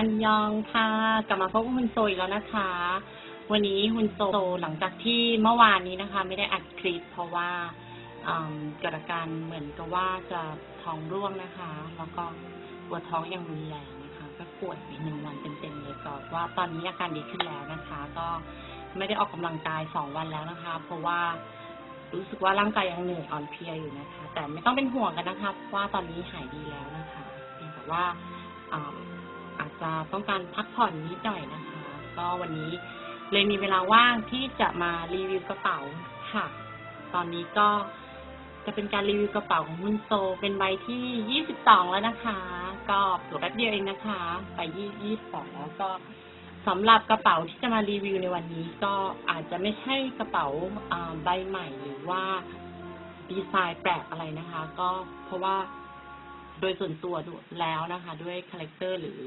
อันยองค่ะ กลับมาพบกับคุณโซอีกแล้วนะคะ วันนี้คุณโซหลังจากที่เมื่อวานนี้นะคะ ไม่ได้อัดคลิปเพราะว่าเกิดอาการเหมือนกับว่าจะท้องร่วงนะคะ แล้วก็ปวดท้องอย่างรุนแรงนะคะ ก็ป่วยไปหนึ่งวันเต็มๆเลยก็ว่าตอนนี้อาการดีขึ้นแล้วนะคะ ก็ไม่ได้ออกกำลังกายสองวันแล้วนะคะ เพราะว่ารู้สึกว่าร่างกายยังเหนื่อยอ่อนเพลียอยู่นะคะ แต่ไม่ต้องเป็นห่วงกันนะคะเพราะว่าตอนนี้หายดีแล้วนะคะเพียงแต่ว่า อาจจะต้องการพักผ่อนนิดหน่อยนะคะ ก็วันนี้เลยมีเวลาว่างที่จะมารีวิวกระเป๋าค่ะ ตอนนี้ก็จะเป็นการรีวิวกระเป๋าของคุณโซ เป็นใบที่ 22 แล้วนะคะ ก็เผื่อแป๊บเดียวเองนะคะไปยี่22แล้วก็สำหรับกระเป๋าที่จะมารีวิวในวันนี้ก็อาจจะไม่ใช่กระเป๋าใบใหม่หรือว่าดีไซน์แปลกอะไรนะคะ ก็เพราะว่า โดยส่วนตัวแล้วนะคะ ด้วยคาแรคเตอร์หรือ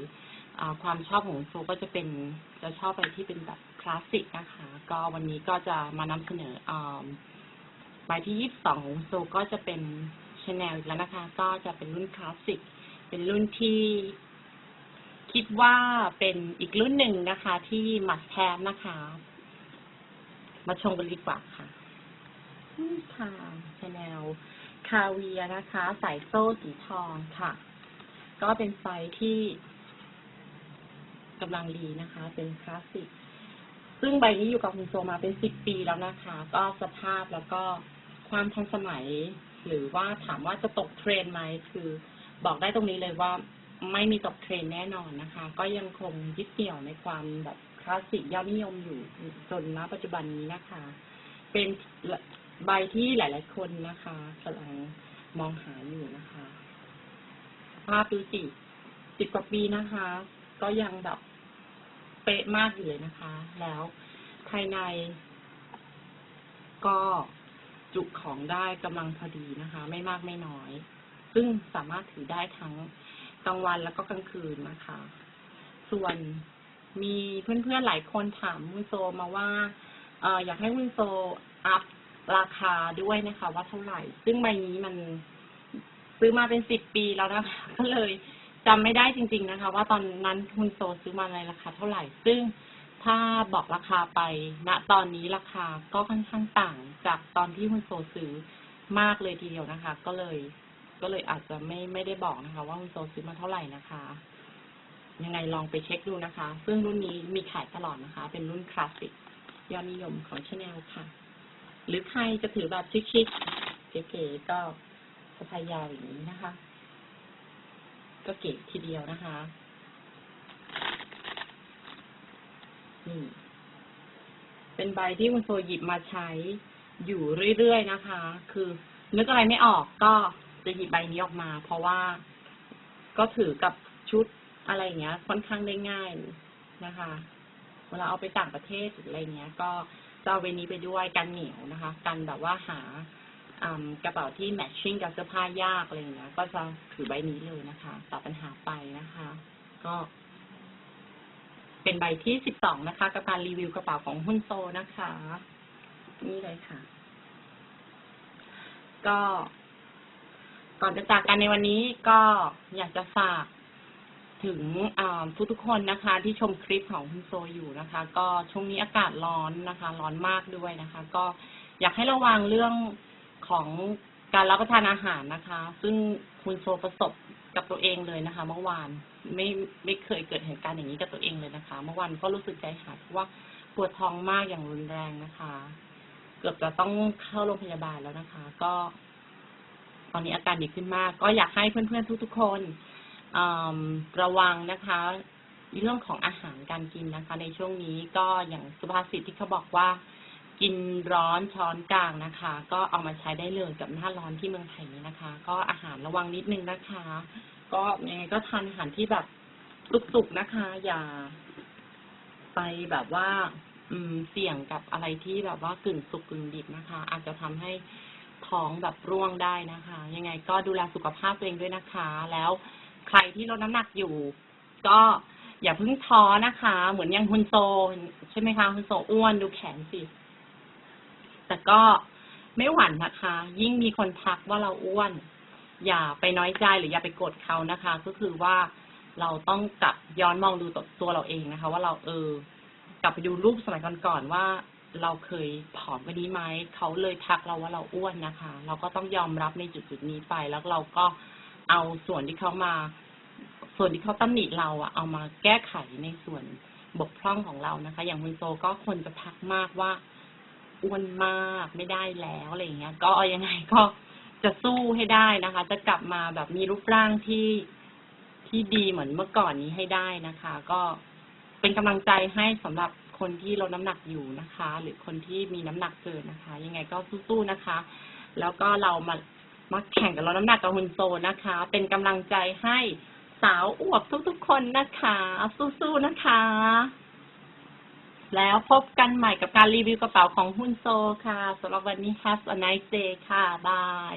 อความชอบของโซก็จะเป็นจะชอบไปที่เป็นแบบคลาสสิกนะคะ ก็วันนี้ก็จะมานำเสนออ่าใบที่22ของโซก็จะเป็นชาแนลอีกแล้วนะคะ ก็จะเป็นรุ่นคลาสสิกเป็นรุ่นที่คิดว่าเป็นอีกรุ่นหนึ่งนะคะ ที่มัดแทนนะคะ มาชมกันดีกว่าค่ะนี่ค่ะชาแนล คาเวียนะคะ สายโซ่สีทองค่ะ ก็เป็นไซส์ที่กำลังดีนะคะ เป็นคลาสสิก ซึ่งใบนี้อยู่กับคุณโซมาเป็นสิบปีแล้วนะคะ ก็สภาพแล้วก็ความทันสมัย หรือว่าถามว่าจะตกเทรนไหมคือ บอกได้ตรงนี้เลยว่าไม่มีตกเทรนแน่นอนนะคะ ก็ยังคงยึดเหนี่ยวในความแบบคลาสสิกยอดนิยมอยู่จนณปัจจุบันนี้นะคะ เป็น ใบที่หลาย ๆ คนนะคะกำลังมองหาอยู่นะคะ ภาพดูสิสิบกว่าปีนะคะ ก็ยังแบบเป๊ะมากอยู่เลยนะคะ แล้วภายใน ก็จุของได้กำลังพอดีนะคะ ไม่มากไม่น้อย ซึ่งสามารถถือได้ทั้งกลางวันแล้วก็กลางคืนนะคะ ส่วนมีเพื่อนๆหลายคนถามวุนโซมาว่าอออยากให้วุนโซอัพ ราคาด้วยนะคะ ว่าเท่าไหร่ ซึ่งใบนี้มันซื้อมาเป็นสิบปีแล้วนะคะก็เลยจำไม่ได้จริง ๆนะคะ ว่าตอนนั้นคุณโซซื้อมาในราคาเท่าไหร่ ซึ่งถ้าบอกราคาไปณตอนนี้ราคาก็ค่อนข้างต่างจากตอนที่คุณโซซื้อมากเลยทีเดียวนะคะ ก็เลย ก็เลยอาจจะไม่ไม่ได้บอกนะคะ ว่าคุณโซซื้อมาเท่าไหร่นะคะ ยังไงลองไปเช็คดูนะคะ ซึ่งรุ่นนี้มีขายตลอดนะคะ เป็นรุ่นคลาสสิกยอดนิยมของชาแนลค่ะ หรือใครจะถือแบบชิคๆเก๋ๆก็สะพายยาวอย่างนี้นะคะ ก็เก๋ทีเดียวนะคะนี่เป็นใบที่คุณโซหยิบมาใช้อยู่เรื่อยๆนะคะ คือนึกอะไรไม่ออกก็จะหยิบใบนี้ออกมา เพราะว่าก็ถือกับชุดอะไรอย่างเงี้ย ค่อนข้างได้ง่ายนะคะ เวลาเอาไปต่างประเทศหรืออะไรเงี้ย ก็ จะเอาใบนี้ไปด้วยกันเหนียวนะคะ กันแบบว่าหาอืมกระเป๋าที่แมทชิ่งกับเสื้อผ้ายากอะไรอย่างเงี้ย ก็จะถือใบนี้เลยนะคะตอบปัญหาไปนะคะ ก็ เป็นใบที่สิบสองนะคะกับการรีวิวกระเป๋าของหุ้นโซนะคะ นี่เลยค่ะ ก็ก่อนจะจากกันในวันนี้ก็อยากจะฝาก ถึงทุกทุกๆคนนะคะ ที่ชมคลิปของคุณโซอยู่นะคะ ก็ช่วงนี้อากาศร้อนนะคะ ร้อนมากด้วยนะคะ ก็อยากให้ระวังเรื่องของการรับประทานอาหารนะคะ ซึ่งคุณโซประสบกับตัวเองเลยนะคะ เมื่อวานไม่ไม่เคยเกิดเหตุการณ์อย่างนี้กับตัวเองเลยนะคะ เมื่อวานก็รู้สึกใจหายเพราะว่าปวดท้องมากอย่างรุนแรงนะคะ เกือบจะต้องเข้าโรงพยาบาลแล้วนะคะ ก็ ตอนนี้อาการดีขึ้นมาก ก็อยากให้เพื่อนๆทุกๆคน ระวังนะคะเรื่องของอาหารการกินนะคะ ในช่วงนี้ก็อย่างสุภาษิตที่เขาบอกว่า กินร้อนช้อนกลางนะคะ ก็เอามาใช้ได้เลยกับหน้าร้อนที่เมืองไทยนี้นะคะ ก็อาหารระวังนิดนึงนะคะ ก็ยังไงก็ทานอาหารที่แบบสุกๆนะคะ อย่า ไปแบบว่า อืมเสี่ยงกับอะไรที่แบบว่ากึ่งสุกกึ่งดิบนะคะ อาจจะทำให้ท้องแบบร่วงได้นะคะ ยังไงก็ดูแลสุขภาพตัวเองด้วยนะคะ แล้ว ใครที่ลดน้ำหนักอยู่ ก็อย่าเพิ่งท้อนะคะ เหมือนอย่างคุณโซ ใช่ไหมคะคุณโซอ้วนดูแขนสิ แต่ก็ไม่หวั่นนะคะ ยิ่งมีคนทักว่าเราอ้วน อย่าไปน้อยใจหรืออย่าไปกดเขานะคะ ก็คือว่าเราต้องกลับย้อนมองดูตัวเราเองนะคะ ว่าเราเออ กลับไปดูรูปสมัยก่อนๆว่าเราเคยผอมกว่านี้ไหม เขาเลยทักเราว่าเราอ้วนนะคะ เราก็ต้องยอมรับในจุดจุดๆนี้ไป แล้วเราก็เอาส่วนที่เขามา ส่วนที่เขาตำหนิเราอะเอามาแก้ไขในส่วนบกพร่องของเรานะคะ อย่างคุณโซก็คนจะทักมากว่าอ้วนมากไม่ได้แล้วอะไรอย่างเงี้ย ก็อายังไงก็จะสู้ให้ได้นะคะ จะกลับมาแบบมีรูปร่างที่ที่ดีเหมือนเมื่อก่อนนี้ให้ได้นะคะ ก็เป็นกำลังใจให้สำหรับคนที่ลดน้ำหนักอยู่นะคะ หรือคนที่มีน้ำหนักเกินนะคะ ยังไงก็สู้ๆนะคะ แล้วก็เรามามาแข่งกับลดน้ำหนักกับฮุนโซนะคะ เป็นกำลังใจให้ สาวอวบทุกๆคนนะคะ สู้ๆนะคะ แล้วพบกันใหม่กับการรีวิวกระเป๋าของฮุนโซค่ะสำหรับวันนี้ have a nice day ค่ะ บาย